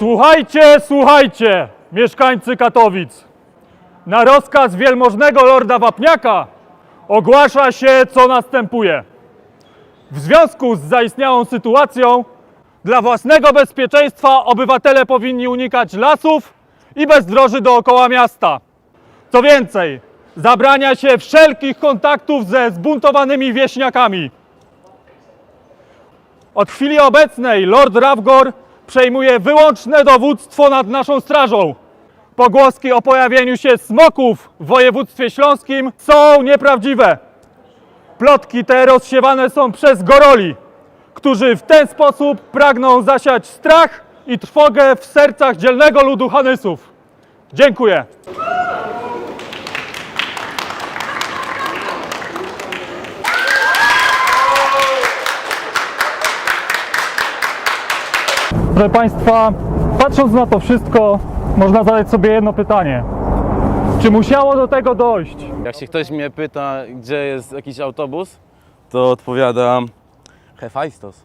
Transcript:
Słuchajcie, słuchajcie, mieszkańcy Katowic. Na rozkaz wielmożnego lorda Wapniaka ogłasza się, co następuje. W związku z zaistniałą sytuacją, dla własnego bezpieczeństwa obywatele powinni unikać lasów i bezdroży dookoła miasta. Co więcej, zabrania się wszelkich kontaktów ze zbuntowanymi wieśniakami. Od chwili obecnej Lord Ravgor przejmuje wyłączne dowództwo nad naszą strażą. Pogłoski o pojawieniu się smoków w województwie śląskim są nieprawdziwe. Plotki te rozsiewane są przez goroli, którzy w ten sposób pragną zasiać strach i trwogę w sercach dzielnego ludu Hanysów. Dziękuję. Proszę Państwa, patrząc na to wszystko, można zadać sobie jedno pytanie. Czy musiało do tego dojść? Jak się ktoś mnie pyta, gdzie jest jakiś autobus, to odpowiadam Hefajstos.